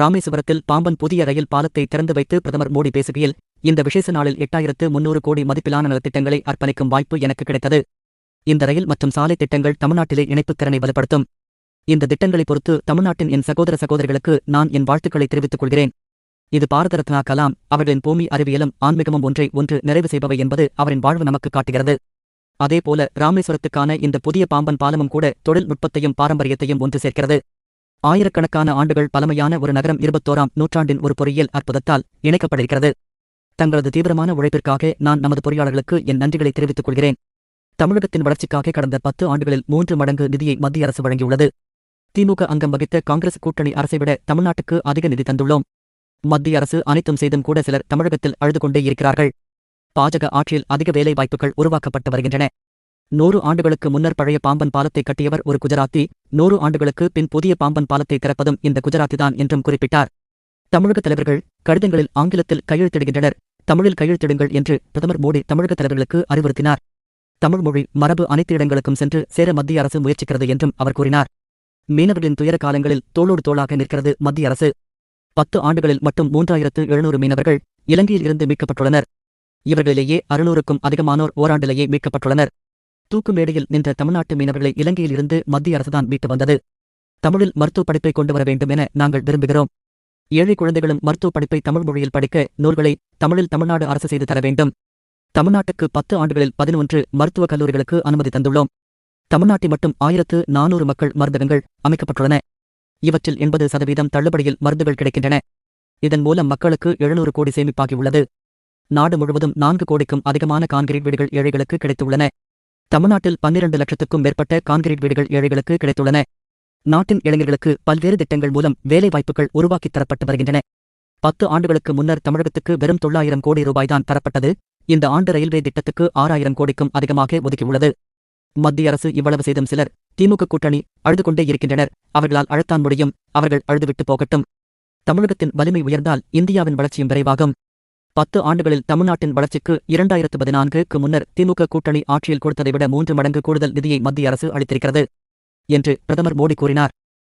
ராமேஸ்வரத்தில் பாம்பன் புதிய ரயில் பாலத்தை திறந்து வைத்து பிரதமர் மோடி பேசுகையில் இந்த விசேஷ நாளில் எட்டாயிரத்து முன்னூறு கோடி மதிப்பிலான நலத்திட்டங்களை அர்ப்பணிக்கும் வாய்ப்பு எனக்கு கிடைத்தது. இந்த ரயில் மற்றும் சாலை திட்டங்கள் தமிழ்நாட்டிலே இணைப்புத் திறனை வலுப்படுத்தும் இந்த திட்டங்களை பொறுத்து தமிழ்நாட்டின் என் சகோதர சகோதரிகளுக்கு நான் என் வாழ்த்துக்களை தெரிவித்துக் கொள்கிறேன். இது பாரத ரத்னா கலாம் அவர்களின் பூமி அறிவியலும் ஆன்மீகமும் ஒன்றை ஒன்று நிறைவு செய்பவை என்பது அவரின் வாழ்வு நமக்கு காட்டுகிறது. அதேபோல ராமேஸ்வரத்துக்கான இந்த புதிய பாம்பன் பாலமும் கூட தொழில்நுட்பத்தையும் பாரம்பரியத்தையும் ஒன்று சேர்க்கிறது. ஆயிரக்கணக்கான ஆண்டுகள் பழமையான ஒரு நகரம் இருபத்தோராம் நூற்றாண்டின் ஒரு பொறியியல் அற்புதத்தால் இணைக்கப்பட்டிருக்கிறது. தங்களது தீவிரமான உழைப்பிற்காக நான் நமது பொறியாளர்களுக்கு என் நன்றிகளை தெரிவித்துக் கொள்கிறேன். தமிழகத்தின் வளர்ச்சிக்காக கடந்த பத்து ஆண்டுகளில் மூன்று மடங்கு நிதியை மத்திய அரசு வழங்கியுள்ளது. திமுக அங்கம் வகித்த காங்கிரஸ் கூட்டணி அரசை விட தமிழ்நாட்டுக்கு அதிக நிதி தந்துள்ளோம். மத்திய அரசு அனைத்தும் செய்தும் கூட சிலர் தமிழகத்தில் அழுது கொண்டே இருக்கிறார்கள். பாஜக ஆட்சியில் அதிக வேலை வாய்ப்புகள் உருவாக்கப்பட்டு வருகின்றன. நூறு ஆண்டுகளுக்கு முன்னர் பழைய பாம்பன் பாலத்தை கட்டியவர் ஒரு குஜராத்தி. நூறு ஆண்டுகளுக்கு பின் புதிய பாம்பன் பாலத்தை திறப்பதும் இந்த குஜராத்திதான் என்றும் குறிப்பிட்டார். தமிழக தலைவர்கள் கடிதங்களில் ஆங்கிலத்தில் கையெழுத்திடுகின்றனர். தமிழில் கையெழுத்திடுங்கள் என்று பிரதமர் மோடி தமிழக தலைவர்களுக்கு அறிவுறுத்தினார். தமிழ் மொழி மரபு அனைத்து இடங்களுக்கும் சென்று சேர மத்திய அரசு முயற்சிக்கிறது என்றும் அவர் கூறினார். மீனவர்களின் துயர காலங்களில் தோளோடு தோளாக நிற்கிறது மத்திய அரசு. பத்து ஆண்டுகளில் மட்டும் மூன்றாயிரத்து எழுநூறு மீனவர்கள் இலங்கையில் இருந்து மீட்கப்பட்டுள்ளனர். இவர்களிலேயே அறுநூறுக்கும் அதிகமானோர் ஓராண்டிலேயே மீட்கப்பட்டுள்ளனர். தூக்கு மேடையில் நின்ற தமிழ்நாட்டு மீனவர்களை இலங்கையில் இருந்து மத்திய அரசுதான் மீட்டு வந்தது. தமிழில் மருத்துவ படிப்பை கொண்டு வர வேண்டும் என நாங்கள் விரும்புகிறோம். ஏழை குழந்தைகளும் மருத்துவ படிப்பை தமிழ் மொழியில் படிக்க நூல்களை தமிழில் தமிழ்நாடு அரசு செய்து தர வேண்டும். தமிழ்நாட்டுக்கு பத்து ஆண்டுகளில் பதினொன்று மருத்துவக் கல்லூரிகளுக்கு அனுமதி தந்துள்ளோம். தமிழ்நாட்டில் மட்டும் ஆயிரத்து நானூறு மக்கள் மருந்தகங்கள் அமைக்கப்பட்டுள்ளன. இவற்றில் எண்பது சதவீதம் தள்ளுபடியில் மருந்துகள் கிடைக்கின்றன. இதன் மூலம் மக்களுக்கு எழுநூறு கோடி சேமிப்பாகியுள்ளது. நாடு முழுவதும் நான்கு கோடிக்கும் அதிகமான கான்கிரீட் வீடுகள் ஏழைகளுக்கு கிடைத்துள்ளன. தமிழ்நாட்டில் பன்னிரண்டு லட்சத்துக்கும் மேற்பட்ட கான்கிரீட் வீடுகள் ஏழைகளுக்கு கிடைத்துள்ளன. நாட்டின் இளைஞர்களுக்கு பல்வேறு திட்டங்கள் மூலம் வேலைவாய்ப்புகள் உருவாக்கித் தரப்பட்டு வருகின்றன. பத்து ஆண்டுகளுக்கு முன்னர் தமிழகத்துக்கு வெறும் தொள்ளாயிரம் கோடி ரூபாய்தான் தரப்பட்டது. இந்த ஆண்டு ரயில்வே திட்டத்துக்கு ஆறாயிரம் கோடிக்கும் அதிகமாக ஒதுக்கியுள்ளது. மத்திய அரசு இவ்வளவு செய்தும் சிலர் திமுக கூட்டணி அழுது கொண்டே இருக்கின்றனர். அவர்களால் அழத்தான் முடியும். அவர்கள் அழுதுவிட்டு போகட்டும். தமிழகத்தின் வலிமை உயர்ந்தால் இந்தியாவின் வளர்ச்சியும் விரைவாகும். பத்து ஆண்டுகளில் தமிழ்நாட்டின் வளர்ச்சிக்கு இரண்டாயிரத்து பதினான்குக்கு முன்னர் திமுக கூட்டணி ஆட்சியில் கொடுத்ததை விட மூன்று மடங்கு கூடுதல் நிதியை மத்திய அரசு அளித்திருக்கிறது என்று பிரதமர் மோடி கூறினார்.